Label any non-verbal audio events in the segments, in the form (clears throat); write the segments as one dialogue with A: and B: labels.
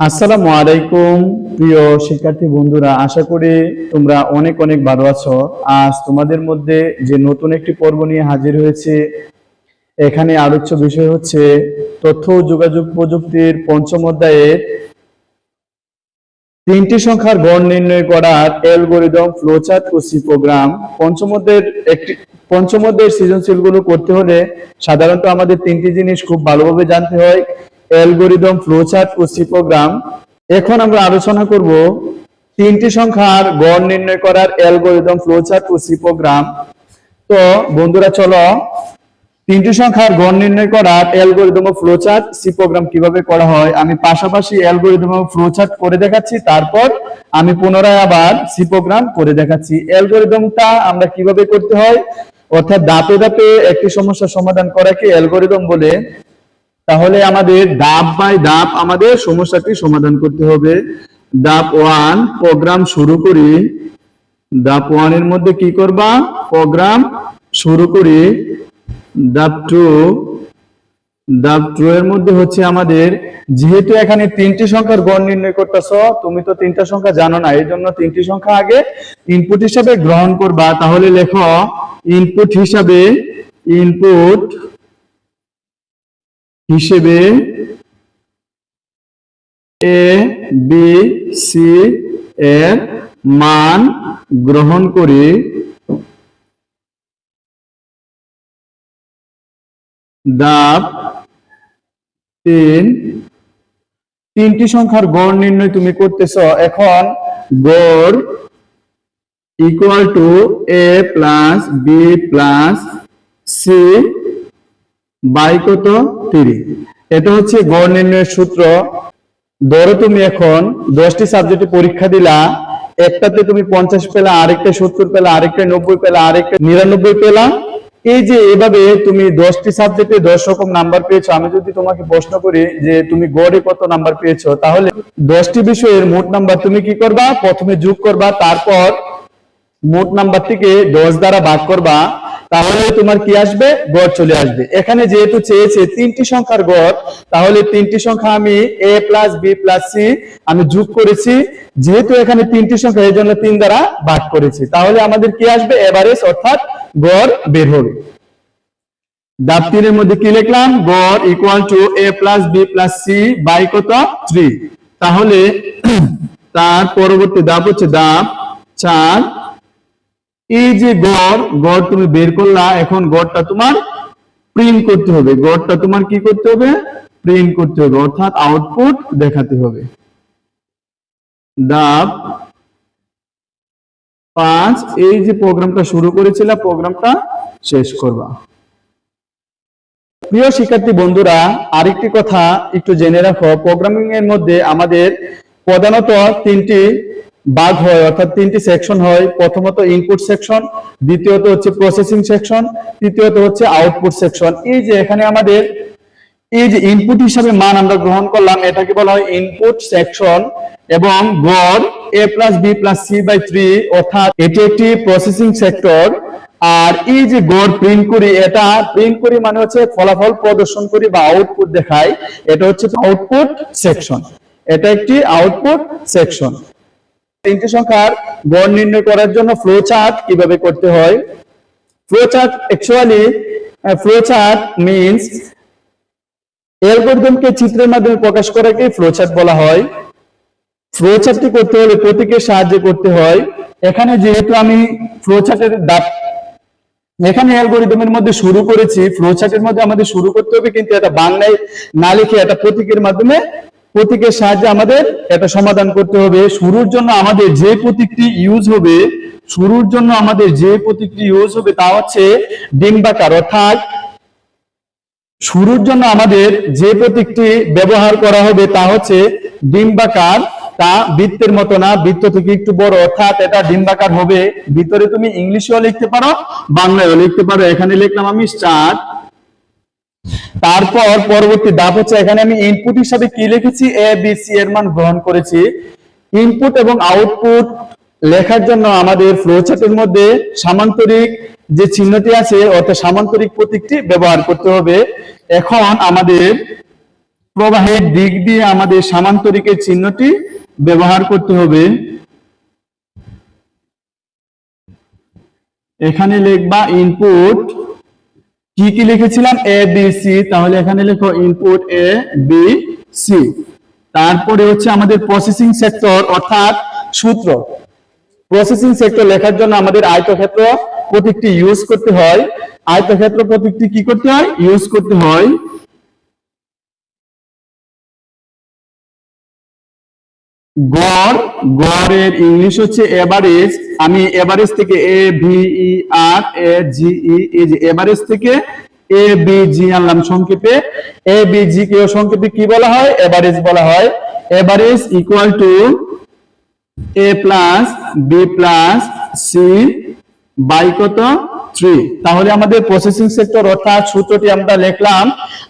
A: আসসালামু আলাইকুম, প্রিয় শিক্ষার্থী বন্ধুরা। আশা করি তোমরা অনেক অনেক ভালো আছো। আজ তোমাদের মধ্যে যে নতুন একটি পর্ব নিয়ে হাজির হয়েছে, এখানে আলোচ্য বিষয় হচ্ছে তথ্য যোগাযোগ প্রযুক্তির পঞ্চম অধ্যায়ের তিনটি সংখ্যার গড় নির্ণয় করার অ্যালগোরিদম, ফ্লোচার্ট ও সি প্রোগ্রাম পঞ্চম অধ্যায়ের একটি, পঞ্চম অধ্যায়ের সৃজনশীলগুলো করতে হলে সাধারণত আমাদের তিনটি জিনিস খুব ভালোভাবে জানতে হয়। অ্যালগোরিদম, ফ্লোচার্ট ও সি প্রোগ্রাম এখন আমরা আলোচনা করব তিনটি সংখ্যার গড় নির্ণয় করার অ্যালগোরিদম, ফ্লোচার্ট ও সি প্রোগ্রাম তো বন্ধুরা, চলো তিনটি সংখ্যার গড় নির্ণয় করার অ্যালগোরিদম ও ফ্লোচার্ট সি প্রোগ্রাম কীভাবে করা হয়? আমি পাশাপাশি অ্যালগোরিদম ও ফ্লোচার্ট করে দেখাচ্ছি, তারপর আমি পুনরায় আবার সি প্রোগ্রাম করে দেখাচ্ছি। অ্যালগোরিদমটা আমরা কীভাবে করতে হয়? অর্থাৎ দাপে দাপে একটি সমস্যার সমাধান করাকে অ্যালগোরিদম বলে তাহলে আমাদের ধাপ বাই ধাপ আমাদের সমস্যাটি সমাধান করতে হবে। ধাপ ওয়ান, প্রোগ্রাম শুরু করি। ধাপ ওয়ানের মধ্যে কি করবা? প্রোগ্রাম শুরু করি। ধাপ টু ধাপ টু এর মধ্যে হচ্ছে আমাদের, যেহেতু এখানে তিনটি সংখ্যার গড় নির্ণয় করতেছ, তুমি তো তিনটা সংখ্যা জানো না এই জন্য তিনটি সংখ্যা আগে ইনপুট হিসাবে গ্রহণ করবা। তাহলে লেখো ইনপুট হিসাবে ইনপুট হিসেবে এ বি সি এর মান গ্রহণ করে দাব তিন, তিনটি সংখ্যার গড় নির্ণয় তুমি করতেছ। এখন গড় equal to A plus B plus C by কত? তিরি এটা হচ্ছে গড় নির্ণয়ের সূত্র। ধরো তুমি এখন দশটি সাবজেক্টে পরীক্ষা দিলা, একটাতে তুমি পঞ্চাশ পেলা, আরেকটা সত্তর পেলা, আরেকটা নব্বই পেলা, আরেকটা নিরানব্বই পেলা। এই যে এভাবে তুমি দশটি সাবজেক্টে দশ রকম নাম্বার পেয়েছ, আমি যদি তোমাকে প্রশ্ন করি যে তুমি গড়ে কত নাম্বার পেয়েছ, তাহলে দশটি বিষয়ের মোট নাম্বার তুমি কি করবা? প্রথমে যোগ করবা, তারপর মোট নাম্বারটিকে দশ দ্বারা ভাগ করবা। তাহলে তোমার কি আসবে? গড় চলে আসবে। এখানে যেহেতু চেয়েছে তিনটি সংখ্যার গড়, তাহলে তিনটি সংখ্যা আমি A plus B plus C আমি যোগ করেছি। যেহেতু এখানে তিনটি সংখ্যা, এই জন্য তিন দ্বারা ভাগ করেছি। তাহলে আমাদের কি আসবে? এভারেজ অর্থাৎ গড় বের হবে দাব তিনের মধ্যে কি লিখলাম? গড় equal to A plus B plus C by কত? থ্রি তাহলে তার পরবর্তী দাব হচ্ছে দাব চার এই যে গড় গড় তুমি বের করলা, এখন গড়টা তোমার প্রিন্ট করতে হবে। গড়টা তোমার কি করতে হবে? প্রিন্ট করতে হবে। অর্থাৎ আউটপুট দেখাতে হবে। দাব পাঁচ, এই যে প্রোগ্রামটা শুরু করেছিলাম প্রোগ্রামটা শেষ করবা। প্রিয় শিক্ষার্থী বন্ধুরা, আরেকটি কথা একটু জেনে রাখো। প্রোগ্রামিং এর মধ্যে আমাদের প্রধানত তিনটি ভাগ হয়, অর্থাৎ তিনটি সেকশন হয়। প্রথমত ইনপুট সেকশন দ্বিতীয়ত হচ্ছে প্রসেসিং সেকশন তৃতীয়ত হচ্ছে আউটপুট সেকশন এই যে এখানে আমাদের, এই যে ইনপুট হিসাবে মান আমরা গ্রহণ করলাম, এটাকে বলা হয় ইনপুট সেকশন এবং গড় A plus B plus C by three অর্থাৎ এটি একটি প্রসেসিং সেক্টর আর এই যে গড় প্রিন্ট করি, এটা প্রিন্ট করি মানে হচ্ছে ফলাফল প্রদর্শন করি বা আউটপুট দেখাই। এটা হচ্ছে আউটপুট সেকশন এটা একটি আউটপুট সেকশন তিনটি সংখ্যার গড় নির্ণয় করার জন্য ফ্লো চার্ট কীভাবে করতে হয়? Flow chart actually flow chart means অ্যালগরিদমকে চিত্রের মাধ্যমে প্রকাশ করাকে ফ্লোচার্ট বলা হয়। ফ্লোচার্টটি করতে হলে প্রতীকের সাহায্যে করতে হয়। এখানে যেহেতু আমি ফ্লোচার্টের দাপ এখানে অ্যালগরিদমের মধ্যে শুরু করেছি ফ্লোচার্টের মধ্যে আমাদের শুরু করতে হবে, কিন্তু এটা বাংলায় না লিখে এটা প্রতীকের মাধ্যমে প্রতীকের সাহায্যে আমাদের এটা সমাধান করতে হবে। শুরুর জন্য আমাদের যে প্রতীকটি ইউজ হবে, শুরুর জন্য আমাদের যে প্রতীকটি ইউজ হবে তা হচ্ছে ডিম্বাকার। অর্থাৎ শুরুর জন্য আমাদের যে প্রতীকটি ব্যবহার করা হবে তা হচ্ছে ডিম্বাকার। তা বৃত্তের মতো না, বৃত্ত থেকে একটু বড়। অর্থাৎ এটা ডিম্বাকার হবে। ভিতরে তুমি ইংলিশেও লিখতে পারো, বাংলায়ও লিখতে পারো। এখানে লিখলাম আমি স্টার্ট তারপর পরবর্তী ধাপ হচ্ছে, এখানে আমি ইনপুট হিসাবে কি লিখেছি? এ বি সি এর মান গ্রহণ করেছি। ইনপুট এবং আউটপুট লেখার জন্য আমাদের ফ্লোচার্টের মধ্যে সামান্তরিক যে চিহ্নটি আছে, অর্থাৎ সামান্তরিক প্রতীকটি ব্যবহার করতে হবে। এখন আমাদের প্রবাহের দিক দিয়ে আমাদের সামান্তরিকের চিহ্নটি ব্যবহার করতে হবে। এখানে লিখবা ইনপুট কি কি লিখেছিলাম? এ বি সি তাহলে এখানে লেখো ইনপুট এ বি সি তারপরে হচ্ছে আমাদের প্রসেসিং সেক্টর অর্থাৎ সূত্র। প্রসেসিং সেক্টর লেখার জন্য আমাদের আয়তক্ষেত্র প্রতীকটি ইউজ করতে হয়। আয়তক্ষেত্র প্রতীকটি কি করতে হয়? ইউজ করতে হয় গড়, গড়ের ইংলিশ হচ্ছে এভারেজ আমি এভারেজ থেকে এ ভি ই আর এ জি ই এই যে এভারেজ থেকে এ বি জি আনলাম সংক্ষেপে। এ বি জি কে সংক্ষেপে কি বলা হয়? এভারেজ বলা হয়। Average equal to A plus B plus C by কত? থ্রি তাহলে আমাদের প্রসেসিং সেক্টর অর্থাৎ সূত্রটি আমরা লিখলাম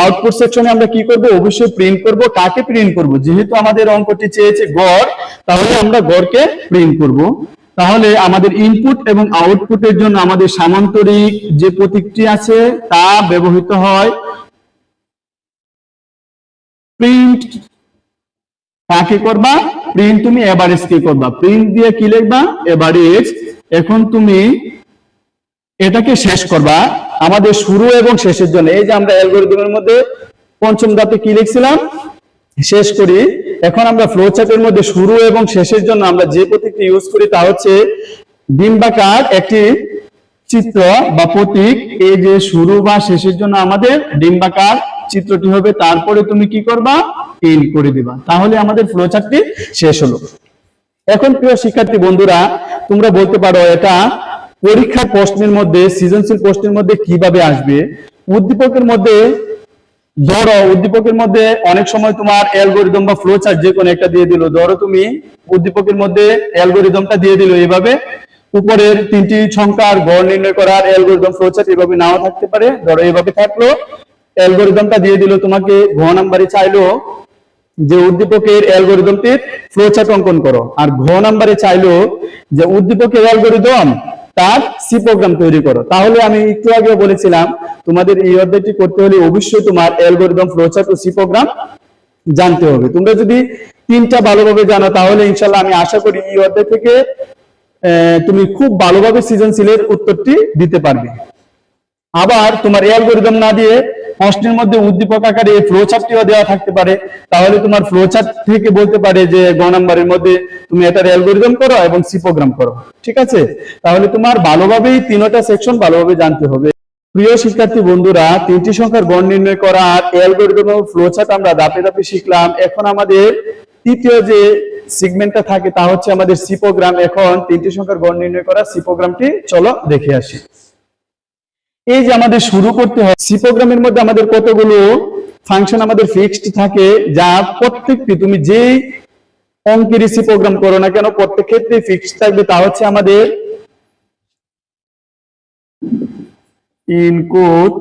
A: আউটপুট সেকশনে আমরা কি করব? অবশ্যই প্রিন্ট করব। কাকে প্রিন্ট করব? যেহেতু আমাদের অঙ্কটি চেয়েছে গড়, তাহলে আমরা গড়কে প্রিন্ট করব। তাহলে আমাদের ইনপুট এবং আউটপুটের জন্য আমাদের সামান্তরিক যে প্রতীকটি আছে, তা ব্যবহৃত হয় প্রিন্ট কাকে করবা? প্রিন্ট তুমি এভারেজ কে করবা। প্রিন্ট দিয়ে কি লিখবা? এভারেজ এখন তুমি এটাকে শেষ করবা। আমাদের শুরু এবং শেষের জন্য, এই যে আমরা অ্যালগোরিদমের মধ্যে পঞ্চম ধাপে কি লিখছিলাম? শেষ করি। এখন আমরা ফ্লো চার্টের মধ্যে শুরু এবং শেষের জন্য আমরা যে প্রতীকটি ইউজ করি তা হচ্ছে ডিম্বাকার একটি চিত্র বা প্রতীক। এই যে শুরু বা শেষের জন্য আমাদের ডিম্বাকার চিত্রটি হবে, তারপরে তুমি কি করবা? ইন করে দিবা। তাহলে আমাদের ফ্লো চার্টটি শেষ হলো। এখন প্রিয় শিক্ষার্থী বন্ধুরা, তোমরা বলতে পারো এটা পরীক্ষার প্রশ্নের মধ্যে, সৃজনশীল প্রশ্নের মধ্যে কীভাবে আসবে? উদ্দীপকের মধ্যে ধরো, উদ্দীপকের মধ্যে অনেক সময় তোমার অ্যালগোরিদম বা ফ্লো চার্ট যে কোনো একটা দিয়ে দিল। ধরো তুমি উদ্দীপকের মধ্যে অ্যালগোরিদমটা দিয়ে দিল। এভাবে উপরের তিনটি সংখ্যার গড় নির্ণয় করার অ্যালগোরিদম ফ্লো চার্ট এভাবে নাও থাকতে পারে। ধরো, এভাবে থাকল। অ্যালগোরিদমটা দিয়ে দিল তোমাকে, ঘ নাম্বারে চাইলো যে উদ্দীপকের অ্যালগোরিদমটির ফ্লোচার্ট অঙ্কন করো। আর ঘ নাম্বারে চাইলো যে উদ্দীপকের অ্যালগোরিদম তার সি প্রোগ্রাম তৈরি করো। তাহলে আমি একটু আগে বলেছিলাম, তোমাদের এই অধ্যায়টি করতে হলে অবশ্যই তোমার অ্যালগোরিদম ফ্লোচার্ট ও সি প্রোগ্রাম জানতে হবে। তোমরা যদি তিনটা ভালোভাবে জানো, তাহলে ইনশাল্লাহ আমি আশা করি এই অধ্যায় থেকে তুমি খুব ভালোভাবে সৃজনশীলের উত্তরটি দিতে পারবে। আবার তোমার অ্যালগোরিদম না দিয়ে প্রশ্নের মধ্যে উদ্দীপক আকারে এই ফ্লো চার্টটিও দেওয়া থাকতে পারে। তাহলে তোমার ফ্লো চার্ট থেকে বলতে পারে যে গ নাম্বারের মধ্যে তুমি এটার অ্যালগোরিদম করো এবং সি প্রোগ্রাম করো। ঠিক আছে? তাহলে তোমার ভালোভাবেই তিনটা সেকশন ভালোভাবে জানতে হবে। প্রিয় শিক্ষার্থী বন্ধুরা, তিনটি সংখ্যার গণ নির্ণয় করা আর অ্যালগোরিদম ও ফ্লো চার্ট আমরা ধাপে ধাপে শিখলাম। এখন আমাদের তৃতীয় যে সিগমেন্টটা থাকে, তা হচ্ছে আমাদের সি প্রোগ্রাম এখন তিনটি সংখ্যার গণ নির্ণয় করা সি প্রোগ্রামটি চলো দেখে আসি। এই যে আমাদের শুরু করতে হয় সি প্রোগ্রামের মধ্যে আমাদের কতগুলো ফাংশন আমাদের ফিক্সড থাকে, যা প্রত্যেকটি তুমি যেই অঙ্কের সি প্রোগ্রাম করো না কেন, প্রত্যেক ক্ষেত্রে ফিক্সড থাকবে। তা হচ্ছে আমাদের ইনপুট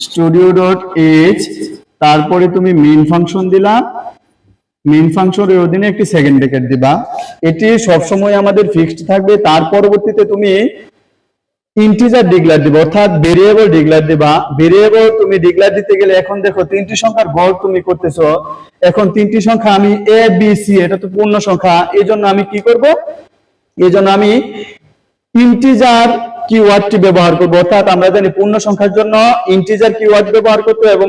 A: স্টুডিও ডট এইচ তারপরে তুমি মেইন ফাংশন দিলা। মেইন ফাংশনের অধীনে একটি সেকেন্ড ব্র্যাকেট দিবা। এটি সবসময় আমাদের ফিক্সড থাকবে। তার পরবর্তীতে তুমি ইন্টিজার ডিক্লেয়ার দিবা, অর্থাৎ ভেরিয়েবল ডিক্লেয়ার দিবা। ভেরিয়েবল তুমি ডিক্লেয়ার দিতে গেলে এখন দেখো তিনটি সংখ্যার গড় তুমি করতেছো। এখন তিনটি সংখ্যা আমি এ বি সি এটা তো পূর্ণ সংখ্যা। এই জন্য আমি কি করব? এই জন্য আমি ইন্টিজার কিওয়ার্ডটি ব্যবহার করব। অর্থাৎ আমরা জানি পূর্ণ সংখ্যার জন্য ইন্টিজার কিওয়ার্ড ব্যবহার করতে এবং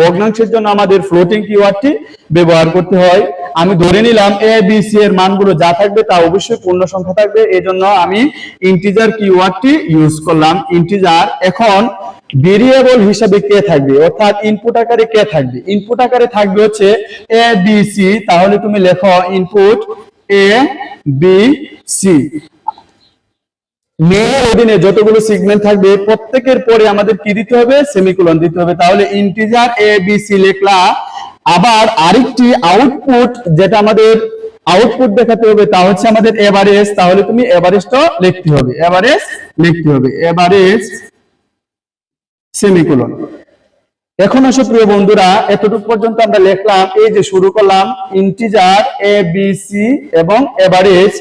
A: ভগ্নাংশের জন্য আমাদের ফ্লোটিং কিওয়ার্ডটি ব্যবহার করতে হয়। আমি ধরে নিলাম এ বি সি এর মানগুলো যা থাকবে তা অবশ্যই পূর্ণ সংখ্যা থাকবে। এই জন্য আমি ইন্টিজার কিওয়ার্ডটি ইউজ করলাম। ইন্টিজার এখন ভেরিয়েবল হিসাবে কে থাকবে? অর্থাৎ ইনপুট আকারে কে থাকবে? ইনপুট আকারে থাকবে হচ্ছে এ বি সি তাহলে তুমি লেখো ইনপুট এ বি সি মেইনের অধীনে যতগুলো সিগমেন্ট থাকবে, প্রত্যেকের পরে আমাদের কি দিতে হবে? সেমিকোলন দিতে হবে। তাহলে ইন্টিজার এ বি সি লিখলা আবার আরেকটি আউটপুট যেটা আমাদের আউটপুট দেখাতে হবে, তা হচ্ছে আমাদের এভারেজ তাহলে তুমি এভারেজটা লিখতে হবে এভারেজ লিখতে হবে এভারেজ সেমিকোলন এখন আসো প্রিয় বন্ধুরা, এতটুকু পর্যন্ত আমরা লিখলাম, এই যে শুরু করলাম ইন্টিজার এ বি সি এবং এভারেজ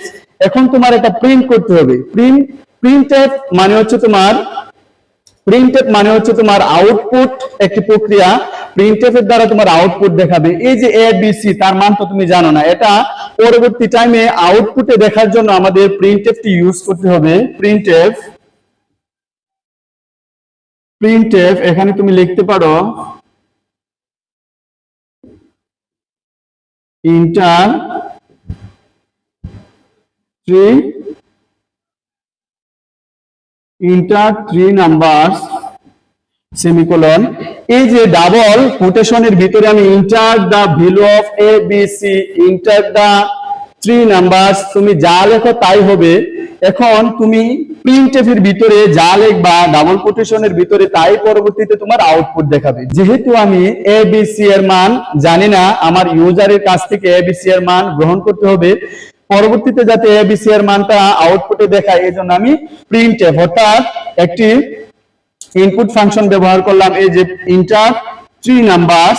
A: এখন তোমার এটা প্রিন্ট করতে হবে প্রিন্ট প্রিন্টেড মানে হচ্ছে তোমার প্রিন্টেফ মানে হচ্ছে তোমার আউটপুট একটি প্রক্রিয়া। প্রিন্টেফ এর দ্বারা তোমার আউটপুট দেখাবে। এই যে এ বি সি তার মান তো তুমি জানো না। এটা পরবর্তী টাইমে আউটপুটে দেখার জন্য আমাদের প্রিন্টেফটি ইউজ করতে হবে। প্রিন্টেফ প্রিন্টেফ এখানে তুমি লিখতে পারো enter three enter three numbers semicolon. এই যে ডাবল কোটেশনের ভিতরে আমি enter the value of A B C, enter the three numbers, তুমি যা লেখো তাই হবে। এখন তুমি প্রিন্টএফ এর ভিতরে যা লিখবা ডাবল কোটেশনের ভিতরে তাই পরবর্তীতে তোমার আউটপুট দেখাবে। যেহেতু আমি এ বি সি এর মান জানি না, আমার ইউজারের কাছ থেকে এ বি সি এর মান গ্রহণ করতে হবে। পরবর্তীতে যাতে এ বি সি এর মানটা আউটপুটে দেখায় এই জন্য আমি প্রিন্টএফ অর্থাৎ একটি ইনপুট ফাংশন ব্যবহার করলাম, এই যে enter three number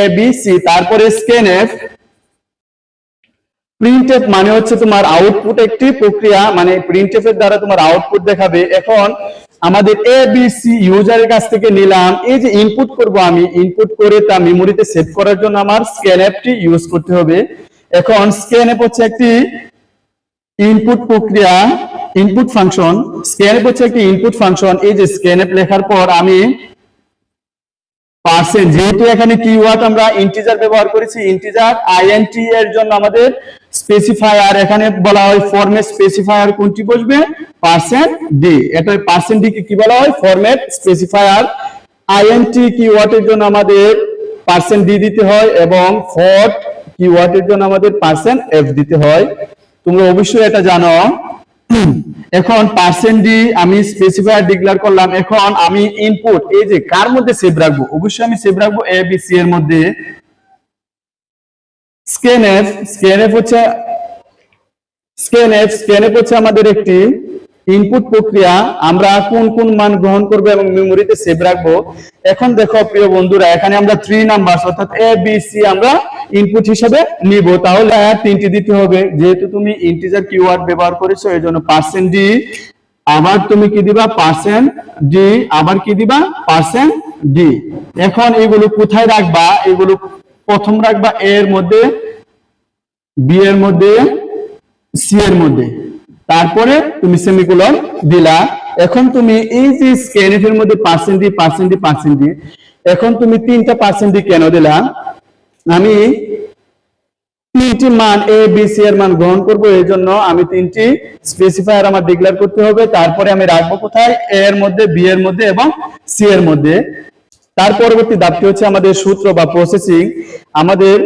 A: A B C তারপরে স্ক্যানএফ প্রিন্টএফ মানে হচ্ছে তোমার আউটপুট একটি প্রক্রিয়া মানে প্রিন্টএফ এর দ্বারা তোমার আউটপুট দেখাবে। এখন আমাদের এ বি সি ইউজারের কাছ থেকে নিলাম, এই যে ইনপুট করব আমি ইনপুট করে তা মেমোরিতে সেভ করার জন্য আমার স্ক্যানএফটি ইউজ করতে হবে। এখন স্ক্যানএফ হচ্ছে একটি ইনপুট প্রক্রিয়া ইনপুট ফাংশন স্ক্যানএফ হচ্ছে একটি ইনপুট ফাংশন এই যে স্ক্যানএফ লেখার পর আমি পার্সেন্ট যেহেতু এখানে কিওয়ার্ড আমরা ইন্টিজার ব্যবহার করেছি ইন্টিজার আইএনটি এর জন্য আমাদের স্পেসিফায়ার এখানে বলা হয় ফরম্যাট স্পেসিফায়ার কোনটি বসবে? পার্সেন্ট ডি এটা পার্সেন্ট ডি কে কি বলা হয়? ফরম্যাট স্পেসিফায়ার আইএনটি কিওয়ার্ডের জন্য আমাদের পার্সেন্ট ডি দিতে হয় এবং ফর্ট কিওয়ার্ডের জন্য আমাদের পার্সেন্ট এফ দিতে হয়। তোমরা অবশ্যই এটা জানো। এখন পার্সেন্ট আমি স্পেসিফায়ার ডিক্লেয়ার করলাম, এখন আমি ইনপুট এই যে কার মধ্যে সেভ রাখব? অবশ্যই আমি সেভ রাখব এ বি সি এর মধ্যে। স্ক্যানএফ স্ক্যানএফ হচ্ছে স্ক্যানএফ স্ক্যানএফ হচ্ছে আমাদের একটি ইনপুট প্রক্রিয়া, আমরা কোন কোন মান গ্রহণ করব এবং মেমোরিতে সেভ রাখব। এখন দেখো, প্রিয় বন্ধুরা, এখানে আমরা থ্রি নাম্বার অর্থাৎ এ বি সি আমরা ইনপুট হিসেবে নিব। তাহলে তিনটি দিতে হবে। যেহেতু তুমি ইন্টিজার কিওয়ার্ড ব্যবহার করেছ এই জন্য পার্সেন্ট ডি আবার তুমি কি দিবা? পার্সেন্ট ডি আবার কি দিবা? পার্সেন্ট ডি এখন এগুলো কোথায় রাখবা? এগুলো প্রথম রাখবা এর মধ্যে বি এর মধ্যে সি এর মধ্যে। তারপরে তুমি সেমিকোলন দিলা। এখন তুমি এই যে স্ক্যানএফ এর মধ্যে পার্সেন্ট ডি পার্সেন্ট পার্সেন্ট এখন তুমি তিনটা পার্সেন্ট কেন দিলা? আমি তিনটি মান এ বি সি এর মান গ্রহণ এই জন্য আমি তিনটি স্পেসিফায়ার আমার ডিক্লেয়ার করতে হবে। তারপরে আমি রাখব কোথায়? এ এর মধ্যে বি এর মধ্যে এবং সি এর মধ্যে। তার পরবর্তী ধাপটি হচ্ছে আমাদের সূত্র বা প্রসেসিং আমাদের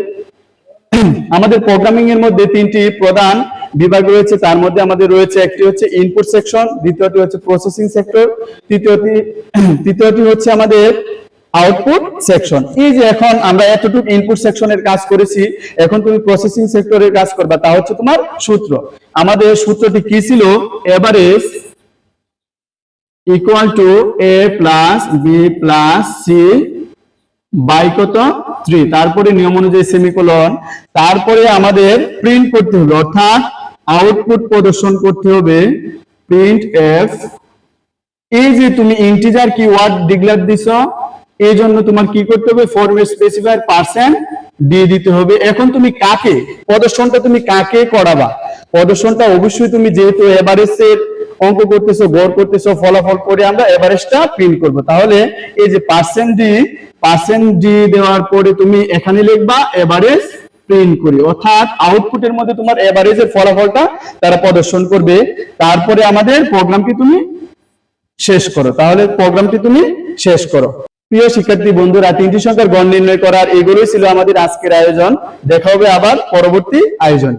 A: আমাদের প্রোগ্রামিং এর মধ্যে তিনটি প্রধান বিভাগ রয়েছে, তার মধ্যে আমাদের রয়েছে একটি হচ্ছে ইনপুট সেকশন দ্বিতীয়টি হচ্ছে প্রসেসিং সেক্টর তৃতীয়টি (clears throat) তৃতীয়টি হচ্ছে আমাদের আউটপুট সেকশন এই যে এখন আমরা এতটুকু ইনপুট সেকশনের কাজ করেছি, এখন তুমি প্রসেসিং সেক্টরের কাজ করবা, তা হচ্ছে তোমার সূত্র। আমাদের সূত্রটি কি ছিল? Average equal to A plus B plus C by কত? থ্রি তারপরে নিয়ম অনুযায়ী সেমিকোলন তারপরে আমাদের প্রিন্ট করতে হবে, অর্থাৎ আউটপুট প্রদর্শন করতে হবে প্রিন্ট এফ এই যে তুমি ইন্টিজার কি ওয়ার্ড ডিক্লেয়ার দিছ, এই জন্য তোমার কি করতে হবে? ফরম্যাট স্পেসিফায়ার পার্সেন্ট দিয়ে দিতে হবে। এখন তুমি কাকে, প্রদর্শনটা তুমি কাকে করাবা? প্রদর্শনটা অবশ্যই তুমি যেহেতু এভারেস্টের অঙ্ক করতেছো, গড় করতেছো, ফলাফল করে আমরা এভারেস্টটা প্রিন্ট করব। তাহলে এই যে পার্সেন্ট ডি পার্সেন্ট ডি দেওয়ার পরে তুমি এখানে লিখবা এভারেজ প্রিন্ট করি। অর্থাৎ আউটপুটের মধ্যে তোমার এভারেজের ফলাফলটা তারা প্রদর্শন করবে। তারপরে আমাদের প্রোগ্রামটি তুমি শেষ করো। তাহলে প্রোগ্রামটি তুমি শেষ করো। প্রিয় শিক্ষার্থী বন্ধুরা, তিনটি সংখ্যার গণ নির্ণয় করার এগুলোই ছিল আমাদের আজকের আয়োজন। দেখা হবে আবার পরবর্তী আয়োজন।